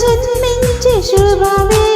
జన్మించే శుభమే.